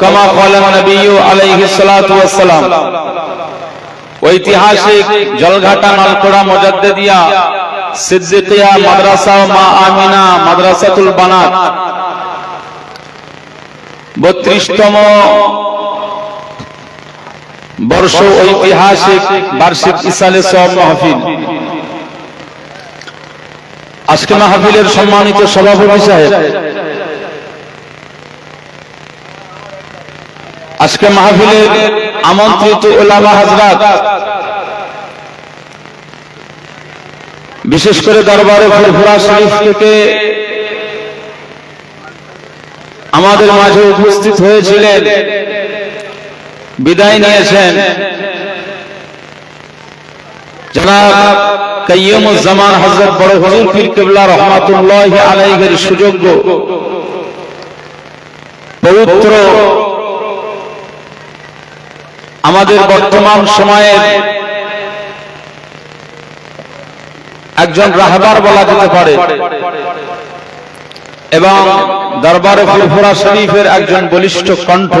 কামা ক্বালা নবী আলাইহিস সালাতু ওয়াস সালাম ঐতিহাসিক জলঘাটা নলকোড়া মুজাদ্দিদিয়া, সিদ্দিকিয়া মাদ্রাসা মা আমিনা মাদ্রাসাতুল বানাত। বত্রিশতম বর্ষ ঐতিহাসিক বার্ষিক ইসালে সব মাহফিল। আজকে মাহফিলের সম্মানিত সভাপতি সাহেব আজকে মাহফিলের আমন্ত্রিত ওলামা হাজরাত। বিশেষ করে দরবারে ফুরফুরা শরীফ থেকে আমাদের মাঝে উপস্থিত হয়েছিলেন, বিদায় নিয়েছেন জনাব কাইয়ুমুজ্জামান হযরত বড় হুজুর পীর কিবলা রহমাতুল্লাহ আলাইহির সুযোগ্য পবিত্র আমাদের বর্তমান সময়ে একজন রাহবার বলা যেতে পারে। এবং দরবারে ফুরফুরা শরীফের একজন বলিষ্ঠ কণ্ঠ।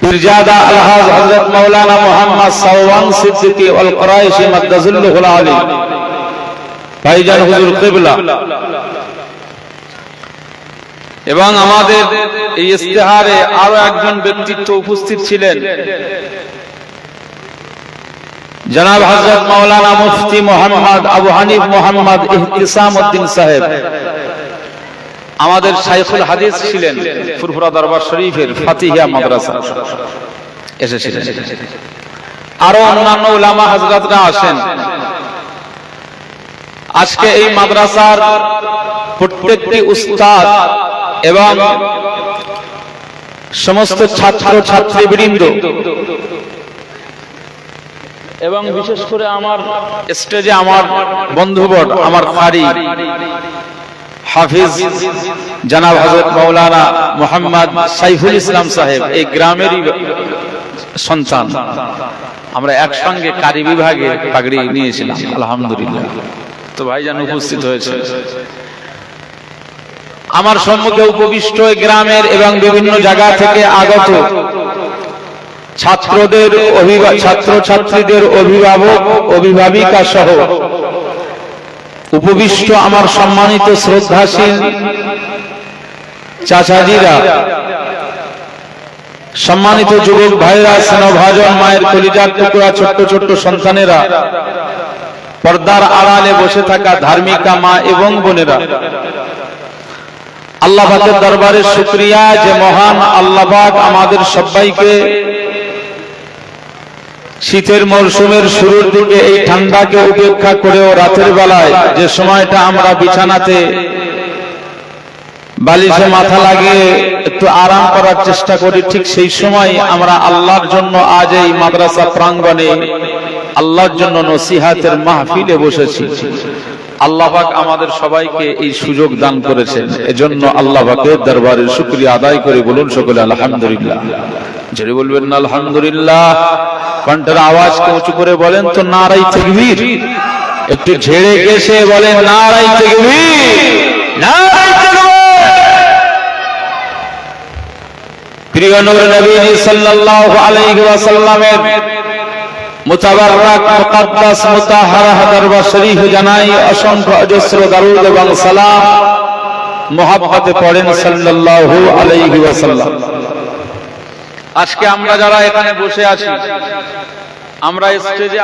পীরজাদা আলহাজ হযরত মাওলানা মুহাম্মদ সাওয়ান সিদ্দিকী আল কুরাইশি মাদ্দাজুল্লাহুল আলী ভাইজান হুজুর কিবলা। এবং আমাদের এই ইস্তেহারে আরও একজন ব্যক্তিত্ব উপস্থিত ছিলেন। জনাব হযরত মাওলানা মুফতি মোহাম্মদ আবু হানিফ মোহাম্মদ ইহতিসাম উদ্দিন সাহেব। আমাদের শাইখুল হাদিস ছিলেন ফুরফুরা দরবার শরীফের ফাতিহিয়া মাদ্রাসা। এসেছিলেন আরও অন্যান্য উলামা হযরতরা আসেন। আজকে এই মাদ্রাসার প্রত্যেকটি উস্তাদ এবং সমস্ত ছাত্র ছাত্রীবৃন্দ এবং বিশেষ করে আমার স্টেজে আমার বন্ধুবট আমার খারি হাফিজ জানাব হজরত মৌলানা মোহাম্মদ সাইফুল ইসলাম সাহেব এই গ্রামেরই সন্তান। আমরা একসঙ্গে কারি বিভাগে পাগড়ি নিয়েছিলাম আলহামদুলিল্লাহ। তো ভাইজান উপস্থিত হয়েছে। আমার সম্মুখে উপবিষ্ট গ্রামের এবং বিভিন্ন জায়গা থেকে আগত ছাত্রদের ছাত্র ছাত্রীদের অভিভাবক অভিভাবিকা সহ উপবিষ্ট আমার সম্মানিত শ্রদ্ধাশীল চাচাজিরা, সম্মানিত যুবক ভাইরা, স্নেহভাজন মায়ের কলিজার টুকরা, ছোট্ট ছোট্ট সন্তানেরা, পর্দার আড়ালে বসে থাকা ধার্মিকা মা এবং বোনেরা আল্লাহ পাকের দরবারে শুক্রিয়া যে মহান আল্লাহ পাক আমাদের সবাইকে শীতের মরশুমের শুরুর দিকে এই ঠান্ডাকে উপেক্ষা করেও রাতের বেলায় যে সময়টা আমরা বিছানাতে বালিশে মাথা লাগিয়ে একটু আরাম করার চেষ্টা করি ঠিক সেই সময় আমরা আল্লাহর জন্য আজ এই মাদ্রাসা প্রাঙ্গণে আল্লাহর জন্য নসিহাতের মাহফিলে বসেছি। আল্লাহ পাক আমাদের সবাইকে এই সুযোগ দান করেছেন। এজন্য আল্লাহ পাকের দরবারে শুকরিয়া আদায় করে বলুন সকলে আলহামদুলিল্লাহ। জেরে বলবেন না, আলহামদুলিল্লাহ। কণ্ঠের আওয়াজকে উঁচু করে বলেন তো নারাই তাকবীর। একটু ঝেড়ে গেছে বলেন নারাই তাকবীর। প্রিয় নবী সাল্লাল্লাহু আলাইহি ওয়াসাল্লামের জানাই অসংখ্য অজস্র সাল্লাল্লাহু আজকে আমরা যারা এখানে বসে আছি, আমরা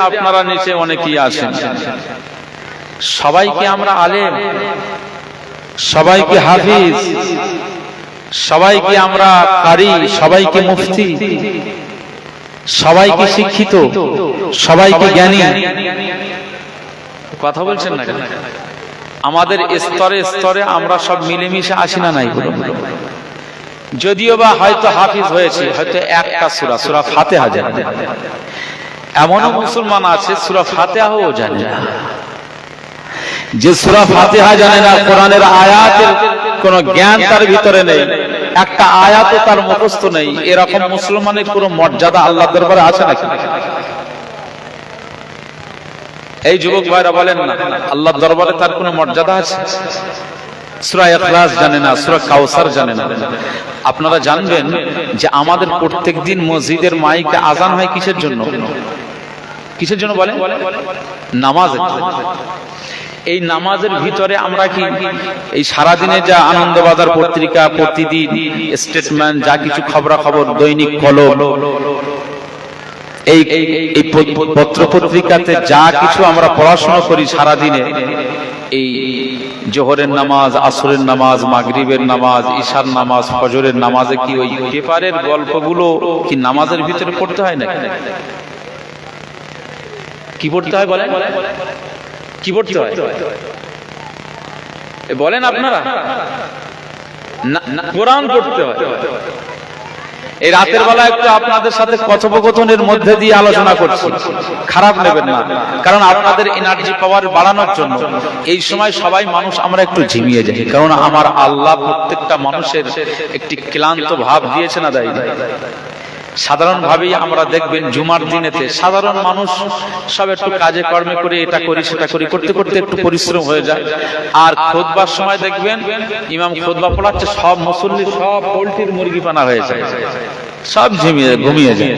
আপনারা নিচে অনেকেই আছেন। সবাই কি আমরা আলেম সবাই কি হাফিজ সবাই কি আমরা কারি সবাই কি মুফতি সবাই কি শিক্ষিত সবাই কি জ্ঞানী। কথা বলছেন না কেন? আমাদের স্তরে স্তরে আমরা সব মিলেমিশে আসি না নাই বলুন। যদিও বা হয়তো হাফিজ হয়েছে হয়তো একটা সুরা সুরা ফাতেহা জানে। না। এমনও মুসলমান আছে সুরা ফাতেহাও জানে। না যে সুরা ফাতেহা জানে না কোরআনের আয়াতের কোন জ্ঞান তার ভিতরে নেই। একটা আয়াতও তার মুখস্থ নেই। এরকম মুসলমানের কোন মর্যাদা আল্লাহ দরবারে আছে নাকি? এই যুবক ভাইরা বলেন না আল্লাহ দরবারে তার কোনো মর্যাদা আছে? জানে না, সূরা কাউসার জানে না। আপনারা জানবেন যে আমাদের প্রত্যেক দিন মসজিদের মাইকে আজান হয় কিসের জন্য? কিসের জন্য বলে জন্য। এই নামাজের ভিতরে আমরা কি এই সারাদিনে যা আনন্দবাজার পত্রিকা, প্রতিদিন স্টেটমেন্ট যা কিছু খবরাখবর, দৈনিক কলম, এই এই পত্র পত্রিকাতে যা কিছু আমরা পড়াশোনা করি সারাদিনে, এই জোহরের নামাজ, আসরের নামাজ, মাগরিবের নামাজ, ঈশার নামাজ, ফজরের নামাজে কি ওই পেপারের গল্পগুলো কি নামাজের ভিতরে পড়তে হয় না কি পড়তে হয় বলেন? কি পড়তে হয়? বলেন আপনারা। কোরআন পড়তে হয়। এই রাতের বেলা একটু আপনাদের সাথে কথোপকথনের মধ্যে দিয়ে আলোচনা করছি। খারাপ নেবেন না, কারণ আপনাদের এনার্জি পাওয়ার বাড়ানোর জন্য এই সময় সবাই মানুষ আমরা একটু ঝিমিয়ে যাই, কারণ আমার আল্লাহ প্রত্যেকটা মানুষের একটি ক্লান্ত ভাব দিয়েছে না দেয়? সাধারণ ভাবেই আমরা দেখবেন জুমার দিনেতে সাধারণ মানুষ সব একটু কাজে কর্মে করে এটা করি সেটা করি করতে করতে একটু পরিশ্রম হয়ে যায়। আর খোদবার সময় দেখবেন ইমাম খোদবা পড়াচ্ছে সব মুসল্লি সব পোল্ট্রির মুরগি পানা হয়ে যায়। সব ঝিমিয়ে ঘুমিয়ে যায়।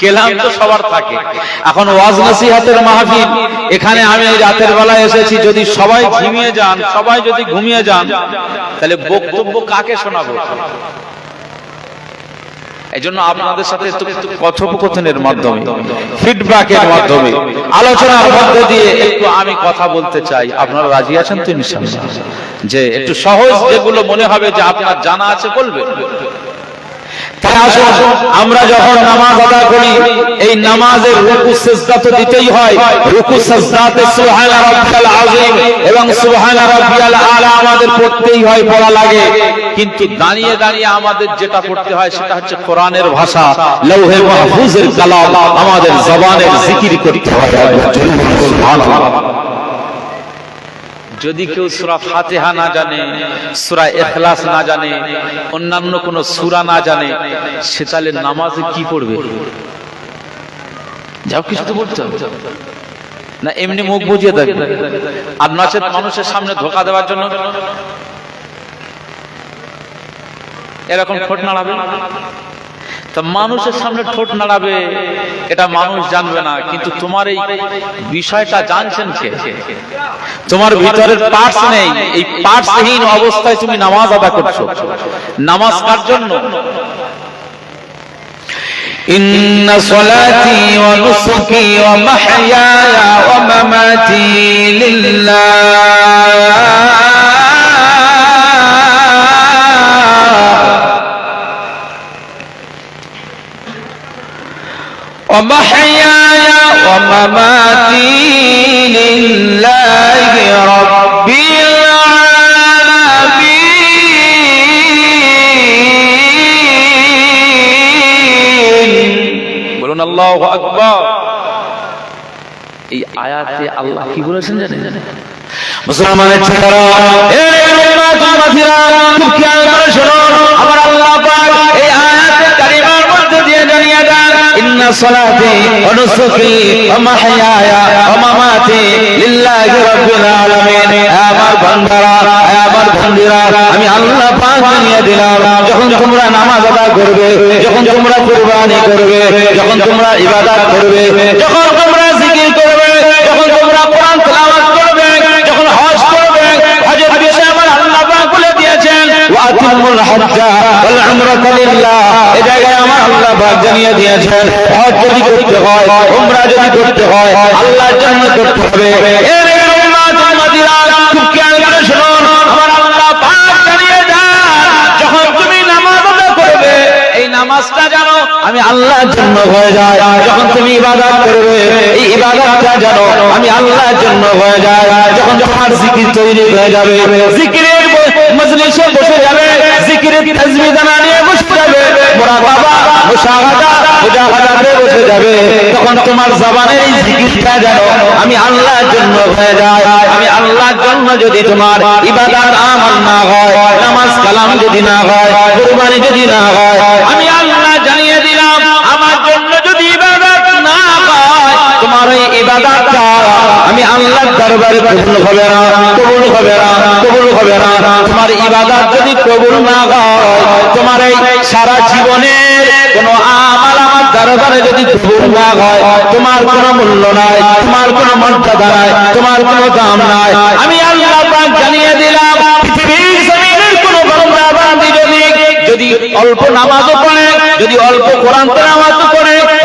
কেলাম তো সবার থাকে। এখন ওয়াজ নসিহাতের মাহফিল এখানে আমি এই রাতের বেলায় এসেছি যদি সবাই ঝিমিয়ে যান সবাই যদি ঘুমিয়ে যান তাহলে বক্তব্য কাকে শোনাবো? এই জন্য আপনাদের সাথে কথোপকথনের মাধ্যমে ফিডব্যাকের মাধ্যমে আলোচনার মধ্যে দিয়ে একটু আমি কথা বলতে চাই। আপনারা রাজি আছেন তো ইনশাআল্লাহ? যে একটু সহজ যেগুলো মনে হবে যে আপনার জানা আছে বলবেন। আমরা যখন নামাজ আদা করি, এই নামাজের রুকু সিজদা তো দিতেই হয়। রুকু সিজদাতে সুবহান রাব্বিয়াল আযীম এবং সুবহান রাব্বিয়াল আলা আমাদের পড়তেই হয়, পড়া লাগে। কিন্তু দাঁড়িয়ে দাঁড়িয়ে আমাদের যেটা পড়তে হয়, সেটা হচ্ছে কোরআনের ভাষা, লৌহে মাহফুজের কালাম আমাদের জবানের জিকির করতে হয়। সুবহানাল্লাহ। যদি কেউ সুরা ফাতেহা না জানে, সুরা এখলাস না জানে, অন্যান্য কোন সুরা না জানে, সে তাহলে নামাজে কি পড়বে? যাও কিছু তো পড়তে হবে। না, এমনি মুখ বুঝিয়ে থাকবে আর নচেত মানুষের সামনে ধোকা দেওয়ার জন্য এরকম ঠোঁট নাড়াবে? তা মানুষের সামনে ঠোঁট নাড়াবে এটা মানুষ জানবে না কিন্তু তোমার এই বিষয়টা জানছেন কে তোমার ভিতরের পার্টস নেই এই পার্টসহীন অবস্থায় তুমি নামাজ আদা করছো নামাজ কার জন্য إن صلاتي ونسكي ومحياي ومماتي لله ومحياي ومماتي لله رب العالمين বলুন আল্লাহ আকবার এই আয়াতে আল্লাহ কি বলেছেন জানেন মুসলমানের ছেলেরা এই উম্মাত উম্মাতিরা খুব খেয়াল ইন্না সালাতি ওয়া নুসুকি ওয়া মাহইয়ায়া ওয়া মামাতি লিল্লাহি রাব্বিল আলামিন হে আমার বান্দারা হে আমার বন্দিরা আমি আল্লাহ পাক জানিয়ে দিলাম। যখন তোমরা নামাজ আদায় করবে, যখন তোমরা কুরবানি করবে, যখন তোমরা ইবাদত করবে, যখন তোমরা জিকির করবে, যখন তোমরা কোরআন তেলাওয়াত করবে, যখন হজ করবে, হজের বিষয়ে আমার আল্লাহ পাক বলে দিয়েছেন। ওয়াতিমুল হজ্জা আমি আল্লাহর জন্য হয়ে যায় যখন তুমি ইবাদত করবে, এই ইবাদতটা জানো, আমি আল্লাহর জন্য হয়ে যায় যখন তোমার জিকির তৈরি হয়ে যাবে, জিকিরের মজলিসে বসে যাবে জিকিরের তাসবিহ দানা নিয়ে বসে যাবে। মুরাকাবা মুশাহাদা মুজাহাদাতে বসে যাবে। তখন তোমার জবানের এই জিকিরটা জানো আমি আল্লাহর জন্য হয়ে যায়। আমি আল্লাহর জন্য যদি তোমার ইবাদত আমল না হয়, নামাজ কালাম যদি না হয়, কুরবানি যদি না হয়, আমি আল্লাহ জানিয়ে দিলাম আমার এই ইবাদতটা আমি আল্লাহর দরবারে কবুল হবে না, কবুল হবে না, কবুল হবে না। তোমার ইবাদত যদি কবুল না হয়, তোমার এই সারা জীবনের কোনো আমাল আমার দরবারে যদি কবুল না হয়, তোমার কোনো মূল্য নাই, তোমার কোনো মর্যাদা নাই, তোমার কোনো দাম নাই। আমি আল্লাহ পাক জানিয়ে দিলাম, পৃথিবীর জমিনের কোনো বান্দা বান্দি যদি অল্প নামাজও পড়ে, যদি অল্প কোরআন তেলাওয়াতও করে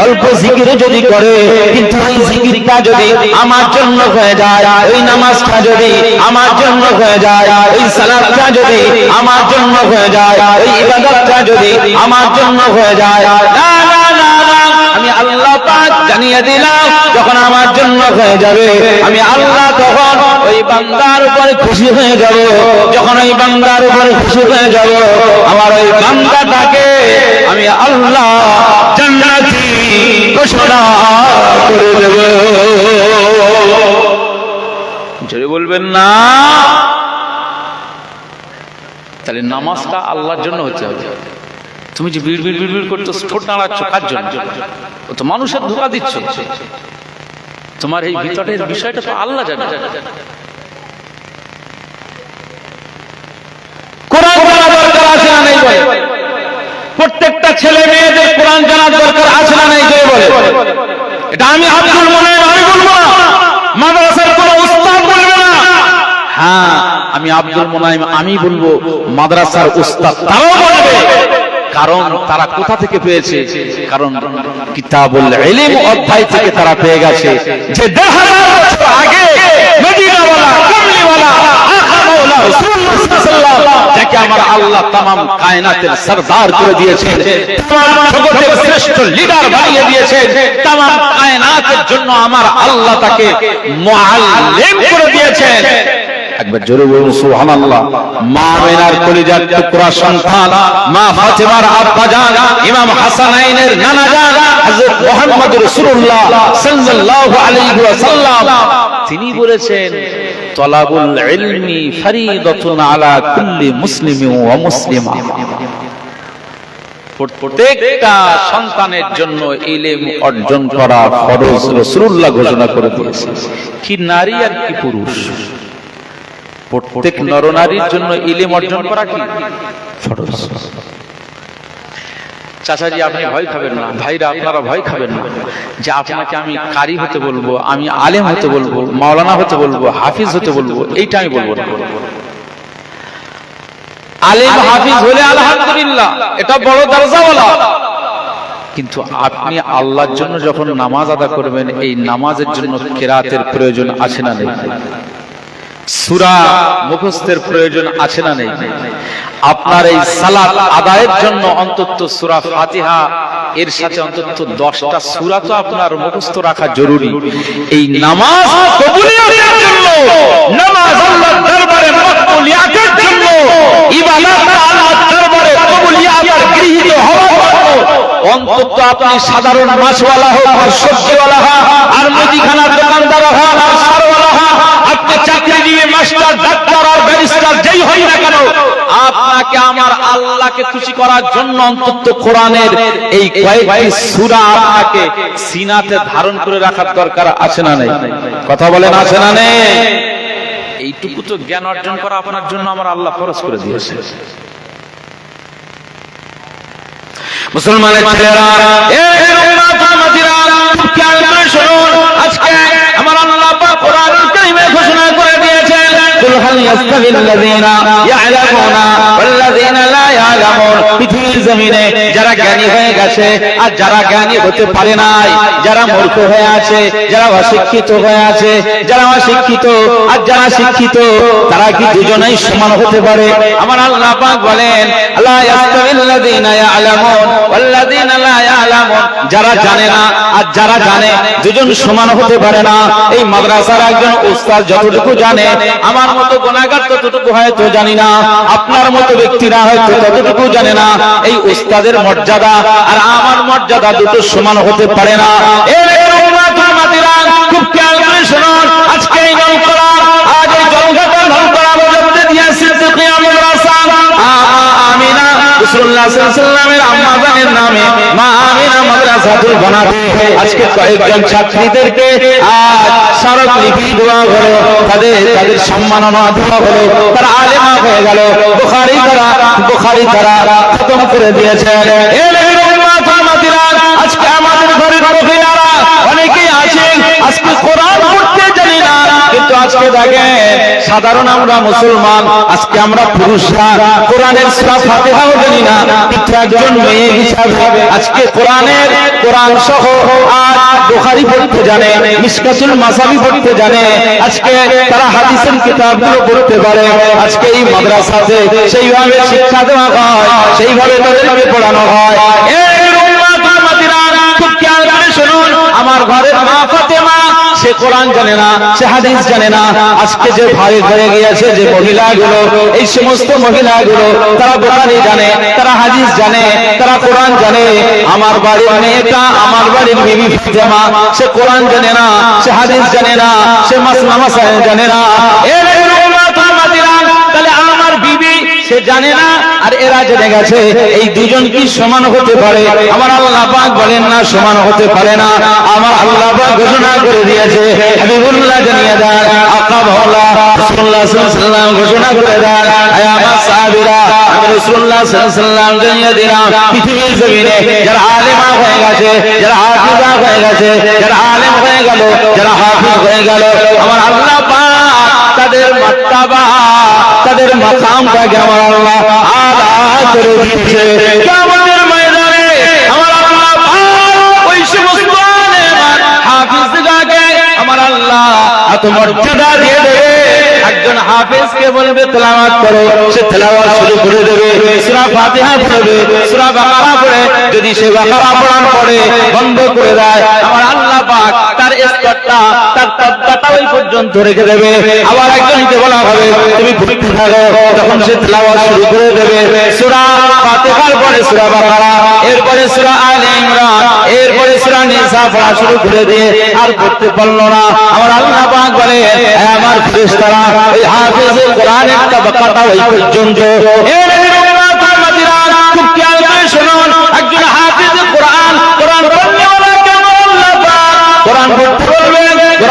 অল্প জিকির যদি করে, কিন্তু ওই জিকিরটা যদি আমার জন্য হয়ে যায় ওই নামাজটা যদি আমার জন্য হয়ে যায় ওই সালাতটা যদি আমার জন্য হয়ে যায় ওই ইবাদতটা যদি আমার জন্য হয়ে যায় আমি আল্লাহ পাক জানিয়ে দিলাম, যখন আমার জন্য হয়ে যাবে, আমি আল্লাহ তখন ওই বান্দার উপরে খুশি হয়ে যাব, যখন ওই বান্দার উপরে খুশি হয়ে যাব, আমার ওই বান্দাটাকে আমি আল্লাহ জান্নাতি ঘোষণা বলবেন না। তাহলে নামাজটা আল্লাহর জন্য হবে। তুমি যে বিড় বিড় বিড় বিড় করছ ঠোঁট নাড়াচ্ছ, কার জন্য? ও তো মানুষের ধোকা দিচ্ছ। তোমার এই ভিতরের বিষয়টা তো আল্লাহ জানে। কোরআন দরকার আছে না নেই প্রত্যেকটা ছেলে মেয়েদের কোরআন জানার দরকার আছে না নেই জয় বলে এটা আমি আব্দুল মনে আমি বলব না। মাদ্রাসার কোন উস্তাদ বলবে না। হ্যাঁ আমি আব্দুল মোনাইম, আমি বলব মাদ্রাসার উস্তাদ তারাও বলবে। কারণ তারা কোথা থেকে পেয়েছে? কারণ কিতাবুল ইলম অধ্যায় থেকে তারা পেয়ে গেছে। যে দেড় আগে মদিনাওয়ালা মাওলা রাসূলুল্লাহ সাল্লাল্লাহু আলাইহি ওয়াসাল্লাম যাকে আমার আল্লাহ तमाम কায়নাতের সরদার করে দিয়েছেন तमाम জগতের শ্রেষ্ঠ লিডার বানিয়ে দিয়েছেন तमाम কায়নাতের জন্য আমার আল্লাহ তাকে মুআল্লিম করে দিয়েছেন একবার জোরে বলুন সুবহানাল্লাহ মা আমিনার কলিজার টুকরা সন্তান মা ফাতেমার আব্বা জান ইমাম হাসানাইনের নানা জান হযরত মুহাম্মদ রাসূলুল্লাহ সাল্লাল্লাহু আলাইহি ওয়াসাল্লাম তিনি বলেছেন তলাবুল ইলমি ফরিদাতুন আলা কুল্লি মুসলিমিন ওয়া মুসলিমা। প্রত্যেকটা সন্তানের জন্য ইলম অর্জন করা ফরজ রাসূলুল্লাহ ঘোষণা করে দিয়েছে। কি নারী আর কি পুরুষ? প্রত্যেক নরনারীর জন্য ইলিম অর্জন করা কি? ফরজ। চাচাজি আপনি ভয় খাবেন না। ভাইরা আপনারা ভয় খাবেন না। যে আপনাকে আমি কারি হতে বলব আমি আলেম হতে বলব মাওলানা হতে বলব হাফিজ হতে বলব এইটা আমি বলব না। আলেম হাফিজ হলে আলহামদুলিল্লাহ এটা বড় দরজাওয়ালা। কিন্তু আপনি আল্লাহর জন্য যখন নামাজ আদা করবেন এই নামাজের জন্য কেরাতের প্রয়োজন আছে না নেই। সুরা মুখস্থের প্রয়োজন আছে না নেই? আপনার এই সালাত আদায়ের জন্য অন্তত সুরা ফাতিহা, এর সাথে অন্তত দশটা সুরা তো আপনার মুখস্থ রাখা জরুরি। এই নামাজ কবুলিয়াতের জন্য, নামাজ আল্লাহর দরবারে জন্য, ইবাদত আল্লাহর দরবারে গৃহীত হওয়ার অন্তত আপনি সাধারণ মাছওয়ালা হোক, আর সবজিওয়ালা হোক, আর মুদিখানার দোকানদার হোক, আর সারওয়ালা হোক আপনি চাকরিজীবী মাস্টার ডাক্তার আর ব্যারিস্টার যেই হই না কেন, আপনাকে আমার আল্লাহকে খুশি করার জন্য অন্তত কোরআনের এই কয়েকটি সূরা আপনাকে সিনাতে ধারণ করে রাখার দরকার আছে না নেই? কথা বলেন আছে না নেই? এইটুকু তো জ্ঞান অর্জন করা আপনার জন্য আমার আল্লাহ ফরজ করে দিয়েছে। মুসলমানের ছেলেরা দিয়েছেন কুল হাল ইয়াস্তাবিল্লাযীনা ইয়ালামুনা ওয়াল্লাযীনা লা ইয়ালামুন পৃথিবীর জমিনে যারা জ্ঞানী হয়ে গেছে আর যারা জ্ঞানী হতে পারে নাই, যারা মূর্খ হয়ে আছে, যারা অশিক্ষিত হয়ে আছে, যারা অশিক্ষিত আর যারা শিক্ষিত, তারা কি দুজনেই সমান হতে পারে? আমার আল্লাহ পাক বলেন ইয়ালামুন ওয়াল্লাযীনা লা ইয়ালামুন। যারা জানে না আর যারা জানে, দুজন সমান হতে পারে না। এই মাদ্রাসার একজন উস্তাদ যতটুকু জানে, আমার মতো গুনাহগার ততটুকু হয়তো জানি না। আপনার মতো ব্যক্তিরা হয়তো ততটুকু জানে না, এই উস্তাদের মর্যাদা আর আমার মর্যাদা দুটো সমান হতে পারে না। এর উম্মাতুল মাদিরা খুব খেয়াল করে শুনুন, আজকে এই নলকলা আজ এই জলঘাটা নলকলা মজদ্দে দিয়া সিদ্দিকিয়া মাদ্রাসা আ- আ- আমিনা রাসূলুল্লাহ সাল্লাল্লাহু আলাইহি ওয়াসাল্লামের আম্মা জানের নামে মা মাদ্রাসাতুল আজকে কয়েকজন ছাত্রীদেরকে আজ লিপি তাদের তাদের সম্মাননা তারা হয়ে গেল। খতম করে আজকে আমাদের মহিলারা অনেকেই আছেন। আজকে কোরআন আজকে দেখেন সাধারণ আমরা মুসলমান, আজকে আমরা পুরুষরা, কোরআনের জানি না একজন মেয়ে হিসাবে আজকে কোরআনের কোরআন সহ আর পড়তে জানে মাসাবি পড়তে জানে, আজকে তারা হাদিসের কিতাবগুলো পড়তে পারে, আজকে এই মাদ্রাসাতে সেইভাবে শিক্ষা দেওয়া হয়, সেইভাবে তাদেরকে পড়ানো হয়। আমার ফাতেমা সে কোরআন জানে না, সে হাদিস জানে না। আজকে যে ভাই ঘরে গিয়েছে, যে মহিলাগুলো, এই সমস্ত মহিলাগুলো, তারা বোখারি জানে, তারা হাদিস জানে, তারা কোরআন জানে। আমার বাড়ির মেয়েটা, আমার বাড়ির বিবি ফাতেমা, সে কোরআন জানে না, সে হাদিস জানে না, সে মাসনা মাসাইল জানে না। এর সে জানে না, আর এরা জেনে গেছে, এই দুজন কি সমান হতে পারে? আমার আল্লাহ পাক বলেন না, সমান হতে পারে না। আমার আল্লাহ পাক ঘোষণা করে দিয়েছে, হাবিবুল্লাহ জানিয়ে দেন, আকা ভাওলা রাসূলুল্লাহ সাল্লাল্লাহু ঘোষণা করে দেন, আয় আমার সাহাবীরা, আমি রাসূলুল্লাহ সাল্লাল্লাহু জানিয়ে দিলাম, পৃথিবীর জমিনে যারা আলেমা হয়ে গেছে, যারা হাফিজা হয়ে গেছে, যারা আলেম হয়ে গেল, যারা হাফিজ হয়ে গেল, আমার আল্লাহ পাক তাদের মাত্তাবা, তাদের মাকামটাকে আমার আল্লাহ আদা করে দিয়েছে। কিয়ামতের ময়দানে আমার আল্লাহ ওই সমস্ত হাফিজগাকে আমার আল্লাহ এত মর্যাদা দিয়ে দেবে। একজন হাফেজকে বলবে, তেলাওয়াত করো, সে তেলাওয়াত শুরু করে দেবে। সূরা ফাতিহা পড়বে, সূরা বাকারা পড়ে, যদি সে বাকারা পড়ার পরে বন্ধ করে দেয়, আমার আল্লাহ পাক তার স্তরটা তার ওই পর্যন্ত রেখে দেবে। আবার একজনকে বলা হবে, তুমি পড়তে থাকো। তখন সে তেলাওয়াত শুরু করে দেবে। সূরা ফাতিহার পরে সূরা বাকারা, এরপরে সূরা আলে ইমরান, এরপরে সূরা নিসা পড়া শুরু করে দিয়ে আর পড়তে পারল না। আমার আল্লাহ পাক বলে আমার ফেরেশতারা, এই হাফেজে কোরআনের তাবাকাটা ওই পর্যন্ত। এ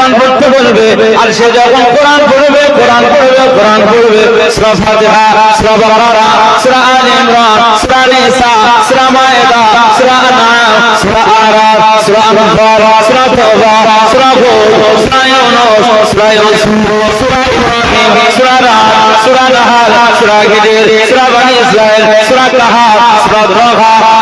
কোরআন পড়তে বলবে, আর সে যখন কোরআন পড়বে কোরআন পড়বে কোরআন পড়বে। সূরা ফাতিহা, সূরা বাকারা, সূরা আলে ইমরান, সূরা নিসা, সূরা মায়েদা, সূরা আনআম, সূরা আরাফ, সূরা আনফাল, সূরা তাওবা, সূরা হুদ সূরা ইউনূস, সূরা ইউসুফ সূরা ইব্রাহিম, সূরা রাদ সূরা নাহাল, সূরা গিদির সূরা বনি ইসরাইল সূরা কাহাফ সূরা যখন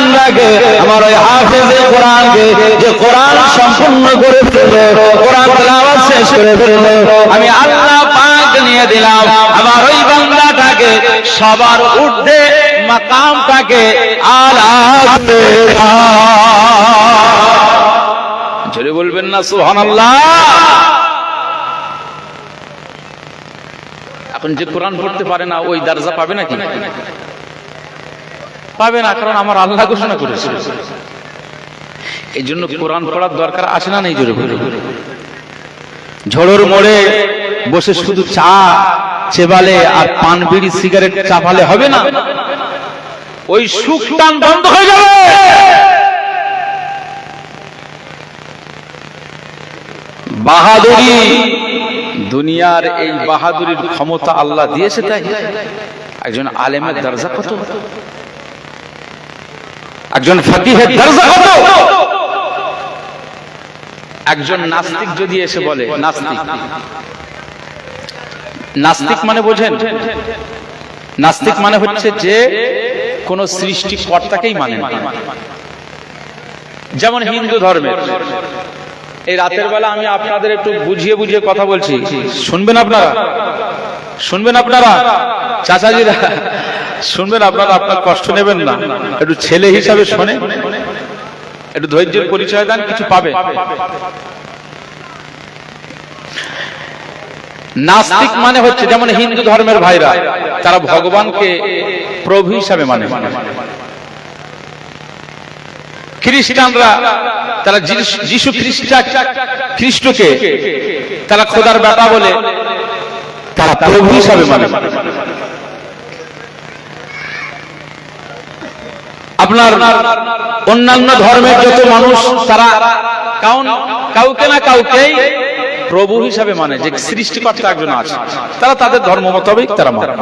বান্দাকে আমার ওই হাফেজে যে কোরআন সম্পূর্ণ করে কোরআন তেলাওয়াত শেষ করে আমি আল্লাহ পাক নিয়ে দিলাম। আমার ওই বান্দাটাকে সবার মাকামটাকে আলা করে জোরে বলবেন না এখন যে কোরআন পড়তে পারে না, ওই দরজা পাবে নাকি? পাবে না, কারণ আমার আল্লাহ ঘোষণা করেছে। এই জন্য কোরআন পড়ার দরকার আছে না নেই জোরে ঝড়োর মোড়ে বসে শুধু চা চেবালে আর পান বিড়ি সিগারেট চাপালে হবে না? ওই সুখ টান বন্ধ হয়ে যাবে! বাহাদুরি দুনিয়ার এই বাহাদুরির ক্ষমতা আল্লাহ দিয়েছে তাই। একজন আলেমের দরজা কত? একজন ফকিহের দরজা কত? একজন নাস্তিক যদি এসে বলে, নাস্তিক। নাস্তিক মানে বোঝেন? নাস্তিক মানে হচ্ছে যে কোন সৃষ্টিকর্তাকেই মানে। যেমন হিন্দু ধর্মের। এই রাতের বেলা আমি আপনাদের একটু বুঝিয়ে বুঝিয়ে কথা বলছি। শুনবেন আপনারা? শুনবেন আপনারা? চাচাজিরা শুনবেন, আপনারা আপনার কষ্ট নেবেন না। একটু ছেলে হিসাবে শোনে। একটু ধৈর্যের পরিচয় দেন, কিছু পাবে। নাস্তিক মানে হচ্ছে যেমন হিন্দু ধর্মের ভাইরা, তারা ভগবানকে প্রভু হিসাবে মানে। খ্রিস্টানরা, তারা যিশু- খ্রিস্টা খ্রিস্টকে তারা খোদার বেটা বলে, তারা প্রভু হিসাবে মানে। আপনার অন্যান্য ধর্মের যত মানুষ, তারা কাউকে না কাউকেই প্রভু হিসাবে মানে যে সৃষ্টিকর্তা একজন আছে, তারা তাদের ধর্ম মোতাবেক তারা মানে।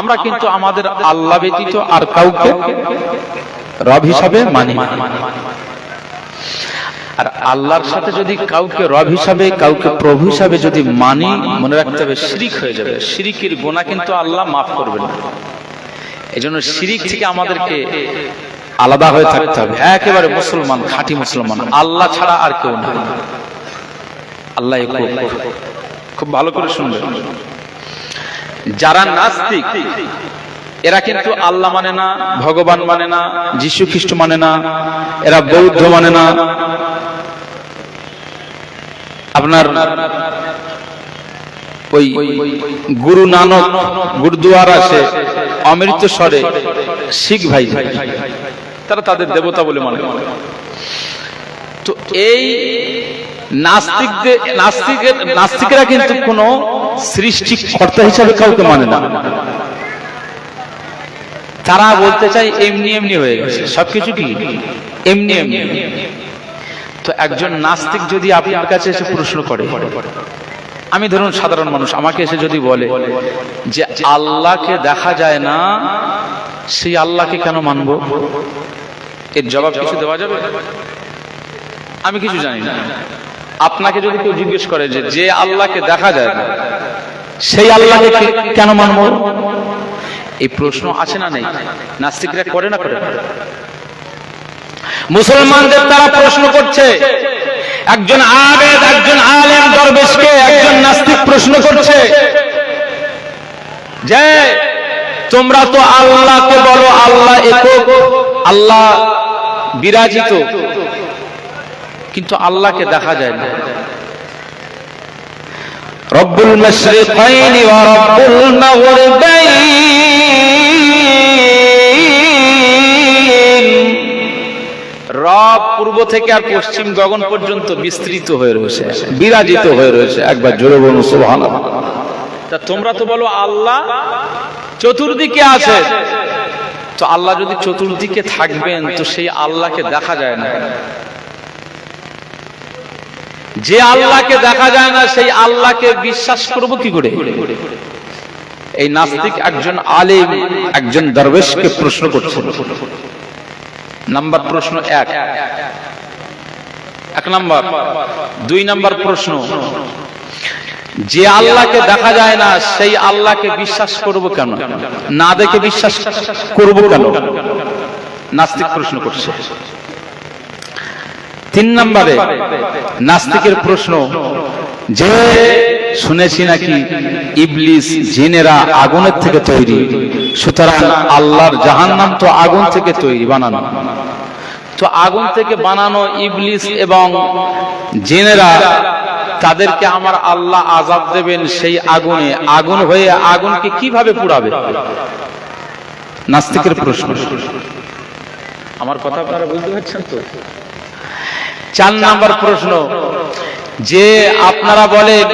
আমরা কিন্তু আমাদের আল্লাহ ব্যতীত আর কাউকে রব হিসাবে মানি আর আল্লাহর সাথে যদি কাউকে রব হিসাবে, কাউকে প্রভু হিসাবে যদি মানি, মনে রাখতে হবে, শিরিক হয়ে যাবে। শিরিকের গোনা কিন্তু আল্লাহ মাফ করবেন না। এই জন্য শিরিক থেকে আমাদেরকে আলাদা হয়ে থাকতে হবে। একেবারে মুসলমান খাঁটি মুসলমান। আল্লাহ ছাড়া আর কেউ না। আল্লাহ খুব ভালো করে শুনবে। যারা নাস্তিক এরা কিন্তু আল্লাহ মানে না ভগবান মানে না যীশু খ্রিস্ট মানে না এরা বৌদ্ধ মানে না। আপনার ওই গুরু নানক গুরুদুয়ার আছে অমৃতসরে শিখ ভাই তারা তাদের দেবতা বলে মনে করে। তো এই নাস্তিকদের নাস্তিকের নাস্তিকেরা কিন্তু কোনো সৃষ্টিকর্তা হিসাবে কাউকে মানে না। তারা বলতে চাই এমনি এমনি হয়ে গেছে। সবকিছু কি? এমনি এমনি। তো একজন নাস্তিক যদি আপনার কাছে এসে প্রশ্ন করে আমি ধরুন সাধারণ মানুষ, আমাকে এসে যদি বলে যে আল্লাহকে দেখা যায় না, সেই আল্লাহকে কেন মানব? এর জবাব কিছু দেওয়া যাবে? আমি কিছু জানি না। আপনাকে যদি কেউ জিজ্ঞেস করে যে যে আল্লাহকে দেখা যায় না, সেই আল্লাহকে কেন মানব? এই প্রশ্ন আছে না নেই? নাস্তিকরা করে না করে? মুসলমানদের তারা প্রশ্ন করছে একজন আবেদ, একজন আলেম দরবেশকে একজন নাস্তিক প্রশ্ন করছে যে, তোমরা তো আল্লাহকে বলো, আল্লাহ একক, আল্লাহ বিরাজিত। কিন্তু আল্লাহকে দেখা যায় না। রব্বুল মাশরিকাইনি ওয়া রব্বুল মাগরিবাইন রব পূর্ব থেকে আর পশ্চিম গগন পর্যন্ত বিস্তৃত হয়ে রয়েছে, বিরাজিত হয়ে রয়েছে। একবার জোরে বলুন, সুবহানাল্লাহ। তা তোমরা তো বলো আল্লাহ চতুর্দিকে আছে। তো আল্লাহ যদি চতুর্দিকে থাকবেন, তো সেই আল্লাহকে দেখা যায় না যে আল্লাহকে দেখা যায় না, সেই আল্লাহকে বিশ্বাস করব কি করে? এই নাস্তিক একজন আলেম, একজন দরবেশকে প্রশ্ন করছে নাম্বার প্রশ্ন এক। এক নাম্বার। দুই নাম্বার প্রশ্ন, যে আল্লাহকে দেখা যায় না, সেই আল্লাহকে বিশ্বাস করব কেন? না দেখে বিশ্বাস করব কেন? নাস্তিক প্রশ্ন করছে। তিন নম্বরে নাস্তিকের প্রশ্ন, যে শুনেছি নাকি ইবলিস জিনেরা আগুনের থেকে তৈরি। সুতরাং আল্লাহর জাহান্নাম তো আগুন থেকে তৈরি বানানো। তো আগুন থেকে বানানো ইবলিস এবং জিনেরা, তাদেরকে আমার আল্লাহ আজাব দেবেন সেই আগুনে। আগুন হয়ে আগুনকে কীভাবে পুড়াবে? নাস্তিকের প্রশ্ন। আমার কথা আপনারা বুঝতে পারছেন তো? চার নাম্বার প্রশ্ন। যে আপনারা বলেন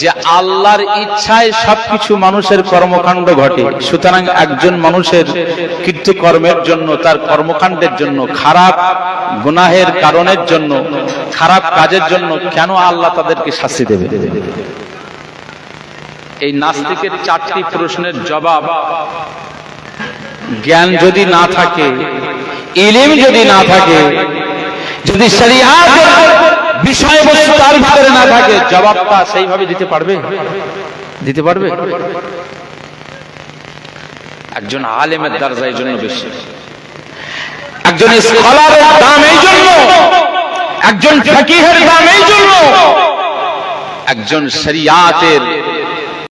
যে আল্লাহর ইচ্ছায় সবকিছু মানুষের কর্মকাণ্ড ঘটে। সুতরাং একজন মানুষের কৃত্যকর্মের জন্য, তার কর্মকাণ্ডের জন্য, খারাপ গুনাহের কারণের জন্য, খারাপ কাজের জন্য কেন আল্লাহ তাদেরকে শাস্তি দেবে? এই নাস্তিকের চারটি প্রশ্নের জবাব, জ্ঞান যদি না থাকে, ইলিম যদি না থাকে, যদি তার ভিতরে না থাকে, জবাবটা সেইভাবে দিতে পারবে? দিতে পারবে? একজন আলেমের দরজা এই জন্য বেশি। একজন স্কলারের দাম এই জন্য। একজন ফকিহের দাম এই জন্য। একজন শরিয়াতের